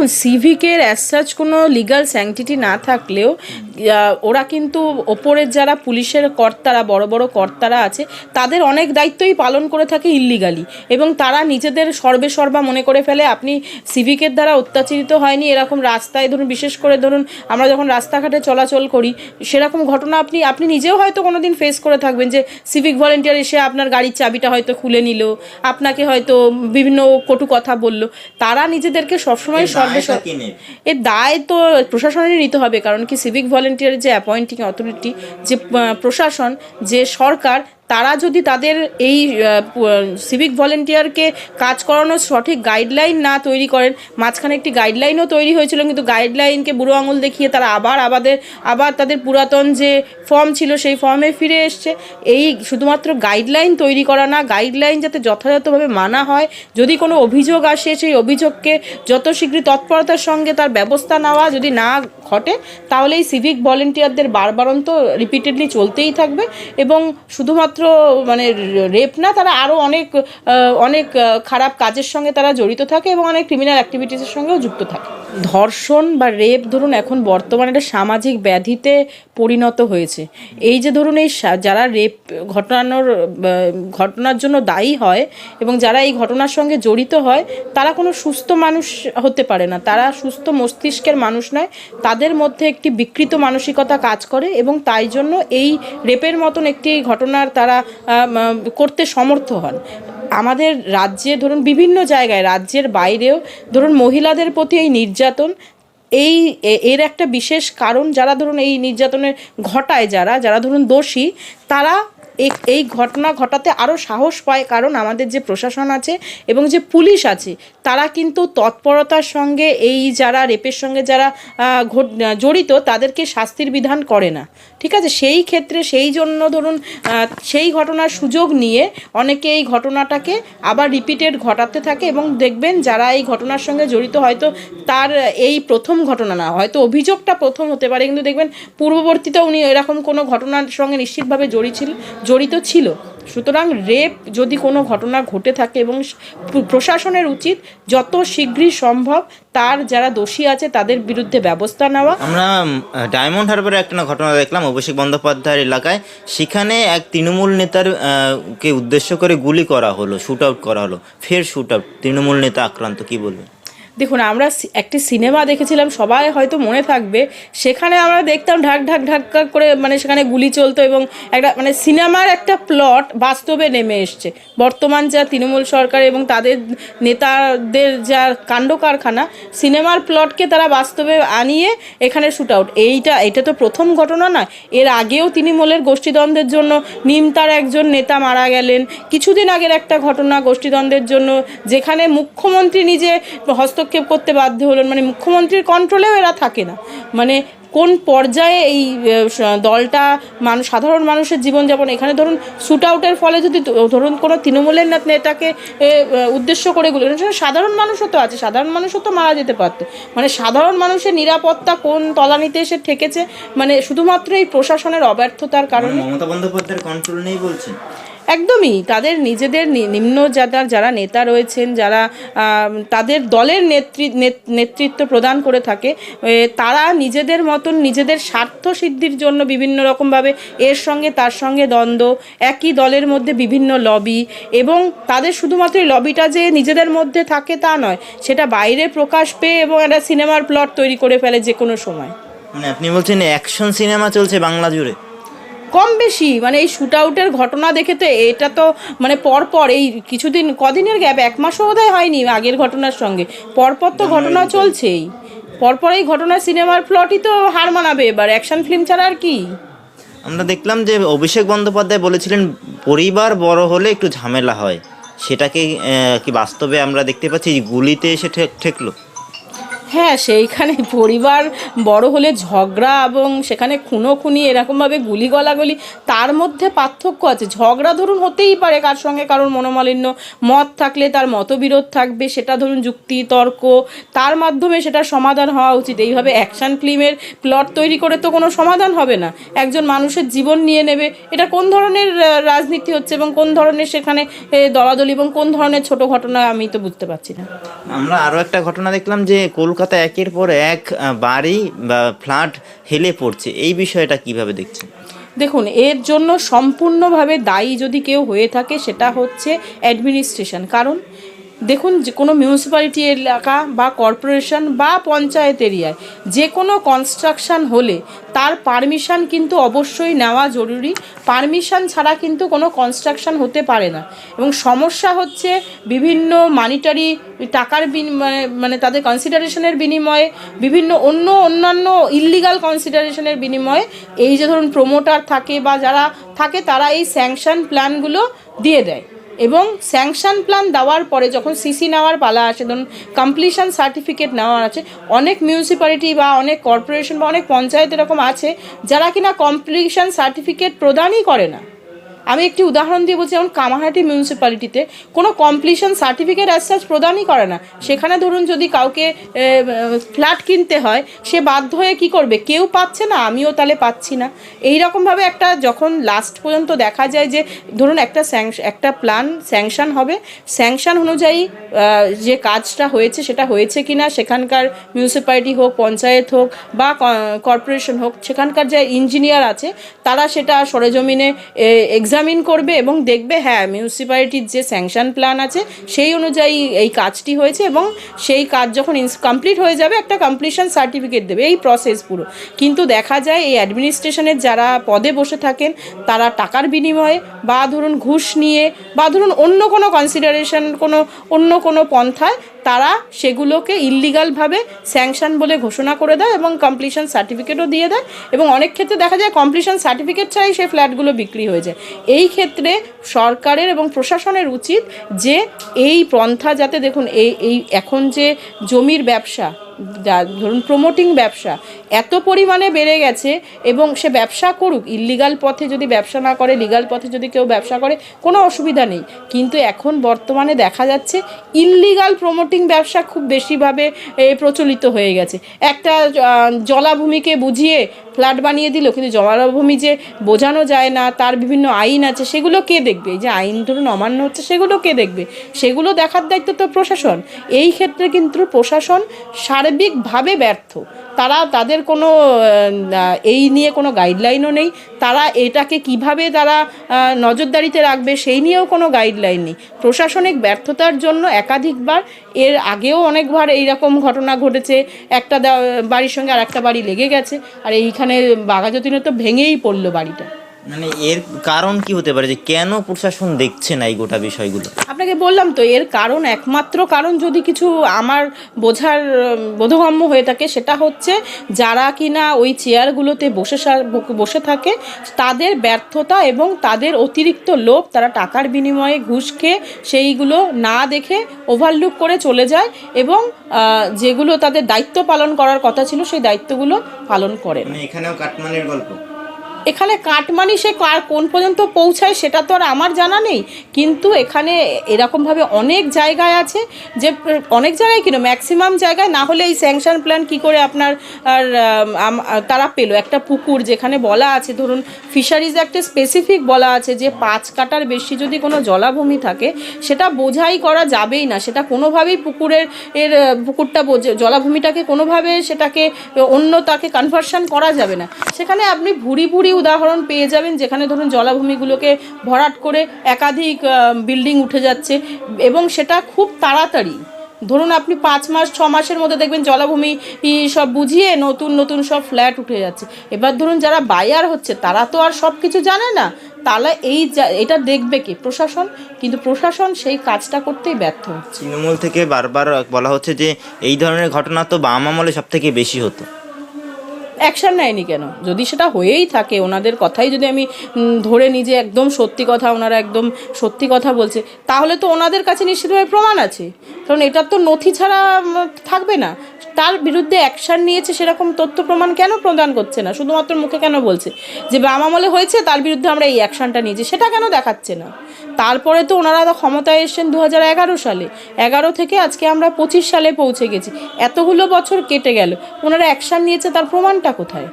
দেখুন সিভিকের as such কোনো লিগাল স্যাংটিটি না থাকলেও ওরা কিন্তু ওপরের যারা পুলিশের কর্তারা বড় বড় কর্তারা আছে তাদের অনেক দায়িত্বই পালন করে থাকে ইল্লিগালি এবং তারা নিজেদের সর্বে সর্বা মনে করে ফেলে আপনি সিভিকের দ্বারা অত্যাচারিত হয়নি এরকম রাস্তায় ধরুন বিশেষ করে ধরুন আমরা যখন রাস্তাঘাটে চলাচল করি সেরকম ঘটনা আপনি আপনি নিজেও হয়তো কোনোদিন ফেস করে থাকবেন যে সিভিক ভলেন্টিয়ার এসে আপনার গাড়ির চাবিটা হয়তো খুলে নিল আপনাকে হয়তো বিভিন্ন কটু কথা বলল তারা নিজেদেরকে সবসময় সর্বে এর দায় তো প্রশাসনেরই নিতে হবে কারণ কি সিভিক ভলেন্টিয়ারের যে অ্যাপয়েন্টিং অথরিটি যে প্রশাসন যে সরকার তারা যদি তাদের এই সিভিক ভলেন্টিয়ারকে কাজ করানোর সঠিক গাইডলাইন না তৈরি করেন, মাঝখানে একটি গাইডলাইনও তৈরি হয়েছিল, কিন্তু গাইডলাইনকে বুড়ো আঙুল দেখিয়ে তারা আবার আবাদের, আবার তাদের পুরাতন যে ফর্ম ছিল সেই ফর্মে ফিরে এসছে। এই শুধুমাত্র গাইডলাইন তৈরি করা না গাইডলাইন যাতে যথাযথভাবে মানা হয়, যদি কোনো অভিযোগ আসে, সেই অভিযোগকে যত শীঘ্রই তৎপরতার সঙ্গে তার ব্যবস্থা নেওয়া, যদি না ঘটে, তাহলে এই সিভিক ভলেন্টিয়ারদের বারবারন্ত রিপিটেডলি চলতেই থাকবে এবং শুধুমাত্র মানে রেপ না, তারা আরও অনেক অনেক খারাপ কাজের সঙ্গে তারা জড়িত থাকে এবং অনেক ক্রিমিনাল অ্যাক্টিভিটিসের সঙ্গেও যুক্ত থাকে। ধর্ষণ বা রেপ ধরুন এখন বর্তমানে একটা সামাজিক ব্যাধিতে পরিণত হয়েছে। এই যে ধরুন এই যারা রেপ ঘটানোর ঘটনার জন্য দায়ী হয় এবং যারা এই ঘটনার সঙ্গে জড়িত হয়, তারা কোনো সুস্থ মানুষ হতে পারে না। তারা সুস্থ মস্তিষ্কের মানুষ নয়, তাদের মধ্যে একটি বিকৃত মানসিকতা কাজ করে এবং তাই জন্য এই রেপের মতন একটি ঘটনার তারা করতে সমর্থ হন। আমাদের রাজ্যে ধরুন বিভিন্ন জায়গায়, রাজ্যের বাইরেও ধরুন মহিলাদের প্রতি এই নির্যাতন, এই এর একটা বিশেষ কারণ যারা ধরুন এই নির্যাতনের ঘটায় যারা যারা ধরুন দোষী, তারা এই- ঘটনা ঘটাতে আরও সাহস পায়। কারণ আমাদের যে প্রশাসন আছে এবং যে পুলিশ আছে তারা কিন্তু তৎপরতার সঙ্গে এই যারা রেপের সঙ্গে যারা জড়িত তাদেরকে শাস্তির বিধান করে না। ঠিক আছে? সেই ক্ষেত্রে সেই জন্য ধরুন সেই ঘটনার সুযোগ নিয়ে অনেকে এই ঘটনাটাকে আবার রিপিটেড ঘটাতে থাকে এবং দেখবেন যারা এই ঘটনার সঙ্গে জড়িত হয়তো তার এই প্রথম ঘটনা না, হয়তো অভিযোগটা প্রথম হতে পারে। কিন্তু দেখবেন, পূর্ববর্তীতে উনি এরকম কোনো ঘটনার সঙ্গে নিশ্চিতভাবে জড়িত ছিল জড়িত ছিল। সুতরাং রেপ যদি কোনো ঘটনা ঘটে থাকে এবং প্রশাসনের উচিত যত শীঘ্রই সম্ভব তার যারা দোষী আছে তাদের বিরুদ্ধে ব্যবস্থা নেওয়া। আমরা ডায়মন্ড হারবারে একটা ঘটনা দেখলাম অভিষেক বন্দ্যোপাধ্যায়ের এলাকায়। সেখানে এক তৃণমূল নেতার কে উদ্দেশ্য করে গুলি করা হলো শুট আউট করা হলো। ফের শুট আউট তৃণমূল নেতা আক্রান্ত, কি বলবেন? দেখুন, আমরা একটি সিনেমা দেখেছিলাম, সবাই হয়তো মনে থাকবে, সেখানে আমরা দেখতাম ঢাক ঢাক ঢাক করে মানে সেখানে গুলি চলতো এবং একটা মানে সিনেমার একটা প্লট বাস্তবে নেমে এসছে। বর্তমান যা তৃণমূল সরকার এবং তাদের নেতাদের যা কাণ্ড কারখানা সিনেমার প্লটকে তারা বাস্তবে আনিয়ে এখানে শ্যুট আউট এইটা, এটা তো প্রথম ঘটনা না এর আগেও তৃণমূলের গোষ্ঠীদ্বন্দ্বের জন্য নিমতার একজন নেতা মারা গেলেন। কিছুদিন আগের একটা ঘটনা গোষ্ঠীদ্বন্দ্বের জন্য, যেখানে মুখ্যমন্ত্রী নিজে হস্তক্ষেপ করতে বাধ্য হলেন। মানে মুখ্যমন্ত্রীর কন্ট্রোলেও এরা থাকে না। মানে কোন পর্যায়ে এই দলটা মানুষ, সাধারণ মানুষের জীবনযাপন, এখানে ধরুন শুট আউটের ফলে যদি ধরুন কোনো তৃণমূলের নেতাকে উদ্দেশ্য করে গুলো সাধারণ মানুষও তো আছে। সাধারণ মানুষও তো মারা যেতে পারতো। মানে সাধারণ মানুষের নিরাপত্তা কোন তলানিতে এসে ঠেকেছে? মানে শুধুমাত্র এই প্রশাসনের অব্যর্থতার কারণে মমতা বন্দ্যোপাধ্যায়ের কন্ট্রোল নেই বলছেন? একদমই, তাদের নিজেদের নিম্ন যারা যারা নেতা রয়েছেন, যারা তাদের দলের নেতৃ নেত- নেতৃত্ব প্রদান করে থাকে তারা নিজেদের মতন নিজেদের স্বার্থ সিদ্ধির জন্য বিভিন্ন রকমভাবে এর সঙ্গে তার সঙ্গে দ্বন্দ্ব, একই দলের মধ্যে বিভিন্ন লবি এবং তাদের শুধুমাত্র লবিটা যে নিজেদের মধ্যে থাকে তা নয়, সেটা বাইরে প্রকাশ পেয়ে এবং একটা সিনেমার প্লট তৈরি করে ফেলে যে কোনো সময়। মানে আপনি বলছেন অ্যাকশন সিনেমা চলছে বাংলা জুড়ে। কম বেশি? মানে এই শুট আউটের ঘটনা দেখে তো এটা তো মানে পরপর এই কিছুদিন কদিনের গ্যাপ এক মাসও বোধহয় হয়নি আগের ঘটনার সঙ্গে। পরপর তো ঘটনা চলছেই। পরপর এই ঘটনা সিনেমার প্লটই তো হার মানাবে এবার। অ্যাকশন ফিল্ম ছাড়া আর কি? আমরা দেখলাম যে অভিষেক বন্দ্যোপাধ্যায় বলেছিলেন পরিবার বড় হলে একটু ঝামেলা হয়। সেটাকে কি বাস্তবে আমরা দেখতে পাচ্ছি গুলিতে এসে ঠেক- ঠেকলো। হ্যাঁ সেইখানে পরিবার বড় হলে ঝগড়া এবং সেখানে খুনো খুনি এরকমভাবে গুলি গলাগলি, তার মধ্যে পার্থক্য আছে। ঝগড়া ধরুন হতেই পারে কার সঙ্গে কারোর মনোমালিন্য, মত থাকলে তার মতবিরোধ থাকবে, সেটা ধরুন যুক্তি, তর্ক, তার মাধ্যমে সেটা সমাধান হওয়া উচিত। এইভাবে অ্যাকশন ফিল্মের প্লট তৈরি করে তো কোনো সমাধান হবে না। একজন মানুষের জীবন নিয়ে নেবে, এটা কোন ধরনের রাজনীতি হচ্ছে এবং কোন ধরনের সেখানে দলাদলি এবং কোন ধরনের ছোট ঘটনা আমি তো বুঝতে পারছি না। আমরা আরও একটা ঘটনা দেখলাম যে কলকাতা কলকাতা একের পর এক বাড়ি বা ফ্ল্যাট হেলে পড়ছে। এই বিষয়টা কীভাবে দেখছেন? দেখুন, এর জন্য সম্পূর্ণভাবে দায়ী যদি কেউ হয়ে থাকে, সেটা হচ্ছে অ্যাডমিনিস্ট্রেশন কারণ দেখুন, যে কোনো মিউনিসিপ্যালিটি এলাকা বা কর্পোরেশন বা পঞ্চায়েত এরিয়ায় যে কোনো কনস্ট্রাকশন হলে তার পারমিশন কিন্তু অবশ্যই নেওয়া জরুরি। পারমিশন ছাড়া কিন্তু কোনো কনস্ট্রাকশন হতে পারে না। এবং সমস্যা হচ্ছে বিভিন্ন মানিটারি টাকার বিনিময়ে মানে তাদের কনসিডারেশনের বিনিময়ে, বিভিন্ন অন্য, অন্যান্য ইল্লিগাল কনসিডারেশনের বিনিময়ে এই যে ধরুন প্রোমোটার থাকে বা যারা থাকে তারা এই স্যাংশন প্ল্যানগুলো দিয়ে দেয়। এবং স্যাংশন প্ল্যান দেওয়ার পরে যখন সিসি নেওয়ার পালা আছে ধরুন কমপ্লিশন সার্টিফিকেট নেওয়ার আছে, অনেক মিউনিসিপ্যালিটি বা অনেক কর্পোরেশন বা অনেক পঞ্চায়েত এরকম আছে, যারা কিনা কমপ্লিশন সার্টিফিকেট প্রদানই করে না। আমি একটি উদাহরণ দিয়ে বলছি, যেমন কামাহাটি মিউনিসিপ্যালিটিতে কোনো কমপ্লিশন সার্টিফিকেট অ্যাজ প্রদানই করে না। সেখানে ধরুন যদি কাউকে ফ্ল্যাট কিনতে হয়, সে বাধ্য হয়ে কি করবে? কেউ পাচ্ছে না, আমিও তাহলে পাচ্ছি না। এই রকমভাবে একটা যখন লাস্ট পর্যন্ত দেখা যায় যে, ধরুন একটা একটা প্ল্যান স্যাংশন হবে স্যাংশন অনুযায়ী যে কাজটা হয়েছে, সেটা হয়েছে কি না সেখানকার মিউনিসিপ্যালিটি হোক, পঞ্চায়েত হোক, বা কর্পোরেশন হোক, সেখানকার যে ইঞ্জিনিয়ার আছে, তারা সেটা সরেজমিনে এক্সামিন করবে এবং দেখবে হ্যাঁ মিউনিসিপ্যালিটির যে স্যাংশন প্ল্যান আছে, সেই অনুযায়ী এই কাজটি হয়েছে এবং সেই কাজ যখন কমপ্লিট হয়ে যাবে, একটা কমপ্লিশন সার্টিফিকেট দেবে। এই প্রসেস পুরো। কিন্তু দেখা যায়, এই অ্যাডমিনিস্ট্রেশনের যারা পদে বসে থাকেন, তারা টাকার বিনিময়ে বা ধরুন ঘুষ নিয়ে বা ধরুন অন্য কোনো কনসিডারেশন কোনো, অন্য কোনো পন্থায় তারা সেগুলোকে ইল্লিগালভাবে স্যাংশন বলে ঘোষণা করে দেয় এবং কমপ্লিশন সার্টিফিকেটও দিয়ে দেয় এবং অনেক ক্ষেত্রে দেখা যায় কমপ্লিশন সার্টিফিকেট ছাড়াই সেই ফ্ল্যাটগুলো বিক্রি হয়ে যায়। এই ক্ষেত্রে সরকারের এবং প্রশাসনের উচিত যে এই পন্থা যাতে দেখুন, এই এই এখন যে জমির ব্যবসা ধরুন প্রমোটিং ব্যবসা, এত পরিমাণে বেড়ে গেছে এবং সে ব্যবসা করুক ইল্লিগাল পথে যদি ব্যবসা না করে লিগাল পথে যদি কেউ ব্যবসা করে, কোনো অসুবিধা নেই। কিন্তু এখন বর্তমানে দেখা যাচ্ছে ইল্লিগাল প্রমোটিং ব্যবসা খুব বেশিভাবে প্রচলিত হয়ে গেছে। একটা জলাভূমিকে বুঝিয়ে ফ্ল্যাট বানিয়ে দিল, কিন্তু জলাভূমি যে বোঝানো যায় না, তার বিভিন্ন আইন আছে, সেগুলো কে দেখবে? যে আইন ধরুন অমান্য হচ্ছে, সেগুলো কে দেখবে? সেগুলো দেখার দায়িত্ব তো প্রশাসন। এই ক্ষেত্রে কিন্তু প্রশাসন সার্বিকভাবে ব্যর্থ। তারা তাদের কোনো এই নিয়ে কোনো গাইডলাইনও নেই। তারা এটাকে কীভাবে তারা নজরদারিতে রাখবে সেই নিয়েও কোনো গাইডলাইন নেই। প্রশাসনিক ব্যর্থতার জন্য একাধিকবার, এর আগেও অনেকবার এইরকম ঘটনা ঘটেছে। একটা বাড়ির সঙ্গে আর একটা বাড়ি লেগে গেছে। আর এইখানে বাঘাযতীনে তো ভেঙেই পড়ল বাড়িটা। মানে এর কারণ কি হতে পারে যে কেন প্রশাসন দেখছে না এই গোটা বিষয়গুলো? আপনাকে বললাম তো এর কারণ একমাত্র কারণ যদি কিছু আমার বোঝার বোধগম্য হয়ে থাকে সেটা হচ্ছে যারা কিনা ওই চেয়ারগুলোতে বসে বসে থাকে তাদের ব্যর্থতা এবং তাদের অতিরিক্ত লোভ তারা টাকার বিনিময়ে ঘুষ খেয়ে সেইগুলো না দেখে ওভারলুক করে চলে যায় এবং যেগুলো তাদের দায়িত্ব পালন করার কথা ছিল সেই দায়িত্বগুলো পালন করে। মানে এখানেও কাটমানির গল্প? এখানে কাটমানি সে কার কোন পর্যন্ত পৌঁছায় সেটা তো আর আমার জানা নেই। কিন্তু এখানে এরকমভাবে অনেক জায়গায় আছে যে অনেক জায়গায় কিনো ম্যাক্সিমাম জায়গায় না হলে এই স্যাংশন প্ল্যান কি করে আপনার আর তারা পেল। একটা পুকুর যেখানে বলা আছে, ধরুন ফিশারিজ একটা স্পেসিফিক বলা আছে যে পাঁচ কাটার বেশি যদি কোনো জলাভূমি থাকে, সেটা বোঝাই করা যাবেই না। সেটা কোনোভাবেই পুকুরের, এর, পুকুরটা জলাভূমিটাকে কোনোভাবে সেটাকে অন্য তাকে কনভার্সন করা যাবে না। সেখানে আপনি ভুরি ভুরি উদাহরণ পেয়ে যাবেন যেখানে ধরুন জলাভূমিগুলোকে ভরাট করে একাধিক বিল্ডিং উঠে যাচ্ছে এবং সেটা খুব তাড়াতাড়ি। ধরুন আপনি পাঁচ মাস, ছ মাসের মধ্যে দেখবেন জলাভূমি সব বুঝিয়ে নতুন নতুন সব ফ্ল্যাট উঠে যাচ্ছে। এবার ধরুন যারা বায়ার হচ্ছে, তারা তো আর সব কিছু জানে না। তাহলে এই এটা দেখবে কি? প্রশাসন? কিন্তু প্রশাসন সেই কাজটা করতেই ব্যর্থ হচ্ছে। তৃণমূল থেকে বারবার বলা হচ্ছে যে, এই ধরনের ঘটনা তো বাম আমলে সব থেকে বেশি হতো। অ্যাকশন নেয়নি কেন? যদি সেটা হয়েই থাকে, ওনাদের কথাই যদি আমি ধরে নিই যে একদম সত্যি কথা ওনারা একদম সত্যি কথা বলছে, তাহলে তো ওনাদের কাছে নিশ্চিতভাবে প্রমাণ আছে। কারণ এটার তো নথি ছাড়া থাকবে না। তার বিরুদ্ধে অ্যাকশান নিয়েছে সেরকম তথ্য প্রমাণ কেন প্রদান করছে না? শুধুমাত্র মুখে কেন বলছে? যে বাম আমলে হয়েছে, তার বিরুদ্ধে আমরা এই অ্যাকশানটা নিয়েছি, সেটা কেন দেখাচ্ছে না? তারপরে তো ওনারা ক্ষমতায় এসছেন দু হাজার এগারো সালে। এগারো থেকে আজকে আমরা পঁচিশ সালে পৌঁছে গেছি। এতগুলো বছর কেটে গেল। ওনারা অ্যাকশান নিয়েছে, তার প্রমাণটা কোথায়?